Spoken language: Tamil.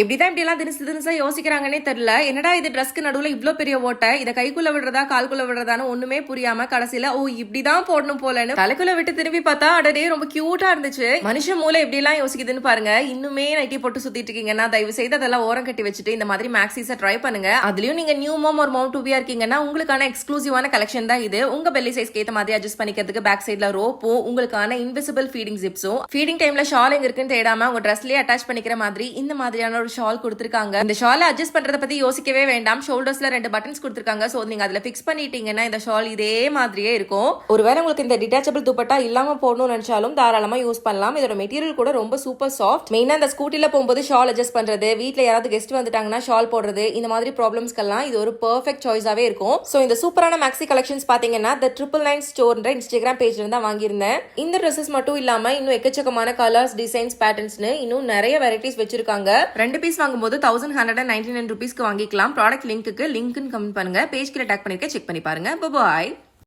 எப்படிதான் இப்படி எல்லாம் தினசு தினசா யோசிக்கிறாங்கன்னே தெரியல. என்னடா இது ட்ரெஸ்க்கு நடுவில் இவ்வளோ பெரிய ஓட்டை? இதை கைக்குள்ள விடுறதா கால்குள்ள விடுறதான்னு ஒண்ணுமே புரியாம கடைசியில ஓ இப்படிதான் போடணும் போலன்னு தலைக்குள்ள விட்டு திரும்பி பார்த்தா அடடே ரொம்ப கியூட்டா இருந்துச்சு. மனுஷ மூளை எப்படி எல்லாம் யோசிக்குதுன்னு பாருங்க. இன்னுமே நைட்டி போட்டு சுத்திட்டு இருக்கீங்கன்னா தயவு செய்து அதெல்லாம் ஓரம் கட்டி வச்சுட்டு இந்த மாதிரி மேக்ஸிஸை ட்ரை பண்ணுங்க. அதுலயும் நீங்க நியூ மோம் ஒரு மவுண்ட் டூபியா இருக்கீங்கன்னா உங்களுக்கான எக்ஸ்க்ளூசிவான கலெக்ஷன் தான் இது. உங்க பெல்லி சைஸ்க்கு ஏற்ற மாதிரி அட்ஜஸ்ட் பண்ணிக்கிறதுக்கு பேக் சைட்ல ரோப்பும் உங்களுக்கான இன்விசிபிள் ஃபீடிங் ஜிப்ஸும் ஃபீடிங் டைம்ல ஷால் எங்க இருக்குன்னு தேடாம உங்க ட்ரெஸ்லயே அட்டாச் பண்ணிக்கிற மாதிரி இந்த மாதிரியான ஒரு ஷால் கொடுத்துருக்காங்க. இந்த ஷாலை அட்ஜஸ்ட் பண்றதை பத்தி யோசிக்கவே வேண்டாம். ஷோல்டர்ஸ்ல ரெண்டு பட்டன்ஸ் கொடுத்துருக்காங்க. சோ நீங்க அதுல ஃபிக்ஸ் பண்ணிட்டீங்கன்னா இந்த ஷால் இதே மாதிரியே இருக்கும். ஒருவேளை உங்களுக்கு இந்த டிட்டாச்சபிள் துப்பட்டா இல்லாம போடணும்னு நினைச்சாலும் தாராளமா யூஸ் பண்ணலாம். இதோட மெட்டீரியல் கூட ரொம்ப சூப்பர் சாஃப்ட் மெயினா இந்த ஸ்கூட்டில போகும்போது ஷால் அட்ஜஸ்ட் பண்றது வீட்டில் யாராவது கெஸ்ட் வந்துட்டாங்கன்னா ஷால் போடுறது இந்த மாதிரி ப்ராப்ளம்ஸ்க்கெல்லாம் இது ஒரு பெர்ஃபெக்ட் சாய்ஸாவே இருக்கும். சோ இந்த சூப்பரான மேக்ஸி கலெக்ஷன்ஸ் பாத்தீங்கன்னா த ட்ரிபிள் நைன் ஸ்டோர்ன்ற இன்ஸ்டாகிராம் பேஜ்ல இருந்தா வாங்கியிருந்தேன். இந்த ட்ரெஸ்ஸஸ் மட்டும் இல்லாம இன்னும் எக்கச்சக்கமான கலர்ஸ் டிசைன்ஸ் பேட்டர்ன்ஸ்னு இன்னும் நிறைய வெரைட்டிஸ் வச்சிருக்காங்க. ரெண்டு பீஸ் வாங்கும்போது thousand hundred and ninety nine ருபீஸ்க்கு வாங்கிக்கலாம். ப்ராடக்ட் லிங்க்கு லிங்க்னு கமெண்ட் பண்ணுங்க. பேஜ் கீழே டேக் பண்ணிருக்கேன் செக் பண்ணி பாருங்க. பாய்